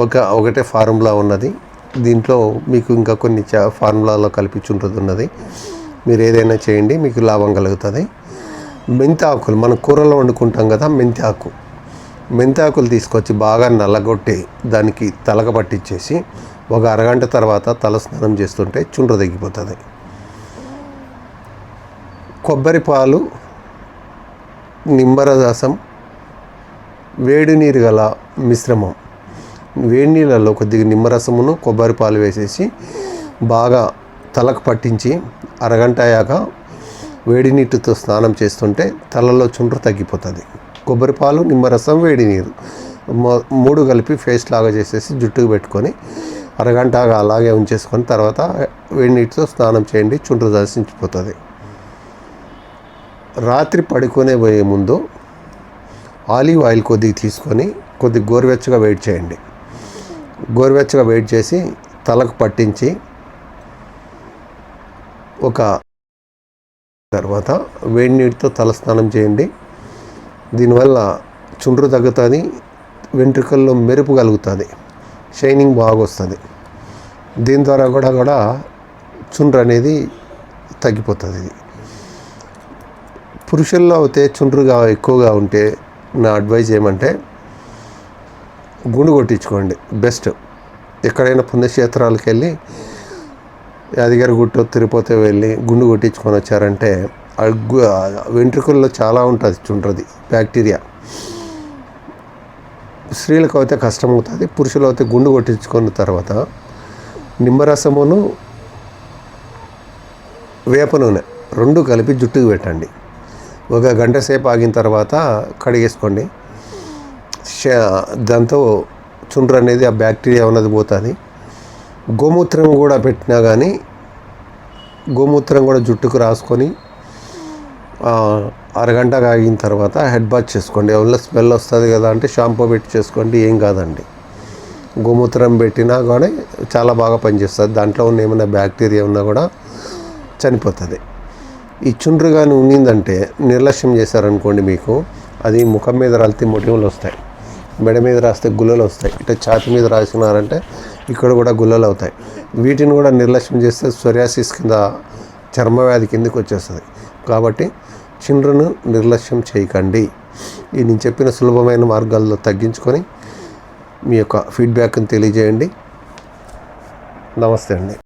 ఒక ఒకటే ఫార్ములా ఉన్నది. దీంట్లో మీకు ఇంకా కొన్ని చా- ఫార్ములాలో కల్పించుంటుంది ఉన్నది మీరు ఏదైనా చేయండి మీకు లాభం కలుగుతుంది. మెంతి ఆకులు మనం కూరలో వండుకుంటాం కదా మెంతి ఆకు. మెంతి ఆకులు తీసుకొచ్చి బాగా నల్లగొట్టి దానికి తలక పట్టించేసి ఒక అరగంట తర్వాత తల స్నానం చేస్తుంటే చుండ్ర తగ్గిపోతుంది కొబ్బరి పాలు నిమ్మర రసం వేడి నీరు గల మిశ్రమం. వేడి నీళ్ళలో కొద్దిగా నిమ్మరసమును కొబ్బరి పాలు వేసేసి బాగా తలకు పట్టించి అరగంట అయ్యాక వేడి నీటితో స్నానం చేస్తుంటే తలలో చుండ్రు తగ్గిపోతుంది. కొబ్బరి పాలు నిమ్మరసం వేడి నీరు మూడు కలిపి ఫేస్ లాగా చేసేసి జుట్టుకు పెట్టుకొని అరగంట అలాగే ఉంచేసుకొని తర్వాత వేడి నీటితో స్నానం చేయండి చుండ్రు దర్శించిపోతుంది. రాత్రి పడుకునే పోయే ముందు ఆలివ్ ఆయిల్ కొద్దిగా తీసుకొని కొద్దిగా గోరువెచ్చగా వెయిట్ చేయండి. గోరువెచ్చగా వెయిట్ చేసి తలకు పట్టించి ఒక తర్వాత వేడి నీటితో తల స్నానం చేయండి. దీనివల్ల చుండ్రు తగ్గుతుంది వెంట్రుకల్లో మెరుపు కలుగుతుంది షైనింగ్ బాగా వస్తుంది దీని ద్వారా కూడా కూడా చుండ్రు అనేది తగ్గిపోతుంది. ఇది పురుషుల్లో అయితే చుండ్రుగా ఎక్కువగా ఉంటే నా అడ్వైజ్ ఏమంటే గుండు కొట్టించుకోండి. బెస్ట్. ఎక్కడైనా పుణ్యక్షేత్రాలకు వెళ్ళి యాదగిరి గుట్ట తిరుపతి వెళ్ళి గుండు కొట్టించుకొని వచ్చారంటే ఆ వెంట్రుకల్లో చాలా ఉంటుంది ఉంటుంది బ్యాక్టీరియా. స్త్రీలకు అయితే కష్టమవుతుంది పురుషులు అయితే గుండు కొట్టించుకున్న తర్వాత నిమ్మరసమును వేప నూనె రెండు కలిపి జుట్టుకు పెట్టండి. ఒక గంట సేపు ఆగిన తర్వాత కడిగేసుకోండి. దాంతో చుండ్రు అనేది ఆ బ్యాక్టీరియా ఉన్నది పోతుంది. గోమూత్రం కూడా పెట్టినా కానీ గోమూత్రం కూడా జుట్టుకు రాసుకొని అరగంట ఆగిన తర్వాత హెడ్ బాత్ చేసుకోండి. ఎవరిలో స్మెల్ వస్తుంది కదా అంటే షాంపూ పెట్టి చేసుకోండి ఏం కాదండి. గోమూత్రం పెట్టినా కానీ చాలా బాగా పనిచేస్తుంది. దాంట్లో ఉన్న ఏమైనా బ్యాక్టీరియా ఉన్నా కూడా చనిపోతుంది. ఈ చుండ్రు కానీ ఉన్నిందంటే నిర్లక్ష్యం చేశారనుకోండి మీకు అది ముఖం మీద రాలితే మొటిమలు వస్తాయి. మెడ మీద రాస్తే గుల్లలు వస్తాయి. ఇట్లా ఛాతి మీద రాసినారంటే ఇక్కడ కూడా గుల్లలు అవుతాయి. వీటిని కూడా నిర్లక్ష్యం చేస్తే సొరియాసిస్ కింద చర్మవ్యాధి కిందకి వచ్చేస్తుంది. కాబట్టి చిండ్రును నిర్లక్ష్యం చేయకండి. ఈ నేను చెప్పిన సులభమైన మార్గాల్లో తగ్గించుకొని మీ యొక్క ఫీడ్బ్యాక్ని తెలియజేయండి. నమస్తే అండి.